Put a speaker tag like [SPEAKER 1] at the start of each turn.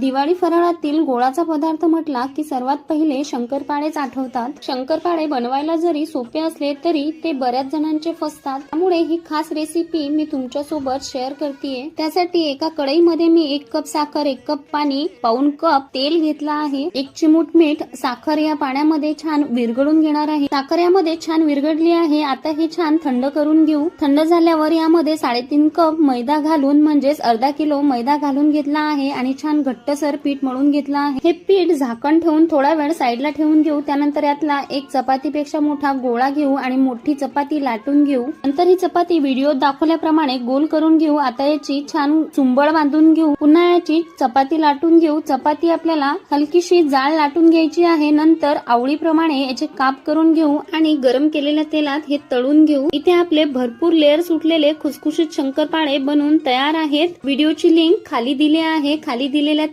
[SPEAKER 1] दिवाळी फराळातील गोळाचा पदार्थ म्हटला की सर्वात पहिले शंकरपाळेच आठवतात शंकरपाळे बनवायला जरी सोपे असले तरी ते बऱ्याच जणांचे फसतात. त्यामुळे ही खास रेसिपी मी तुमच्यासोबत शेअर करतेय. त्यासाठी एका कढईमध्ये मी एक कप साखर एक कप पाणी पाऊन कप तेल घेतला आहे. एक चिमूट मीठ साखर या पाण्यामध्ये छान विरघळून घेणार आहे. साखर यामध्ये छान विरघळली आहे. आता हे छान थंड करून घेऊ. थंड झाल्यावर यामध्ये साडेतीन कप मैदा घालून म्हणजेच अर्धा किलो मैदा घालून घेतला आहे आणि छान घट्टसर पीठ मळून घेतला आहे. हे पीठ झाकण ठेवून थोडा वेळ साईडला ठेवून घेऊ. त्यानंतर यातला एक चपातीपेक्षा मोठा गोळा घेऊ आणि मोठी चपाती लाटून घेऊ. नंतर ही चपाती व्हिडिओ दाखवल्याप्रमाणे गोल करून घेऊ. आता याची छान चुंबळ बांधून घेऊ. पुन्हा याची चपाती लाटून घेऊ. चपाती आपल्याला हलकीशी जाळ लाटून घ्यायची आहे. नंतर आवळीप्रमाणे याचे काप करून घेऊ आणि गरम केलेल्या तेलात हे तळून घेऊ. इथे आपले भरपूर लेअर सुटलेले खुसखुशीत शंकरपाळे बनवून तयार आहेत. व्हिडिओची लिंक खाली दिली आहे. खाली दिलेल्या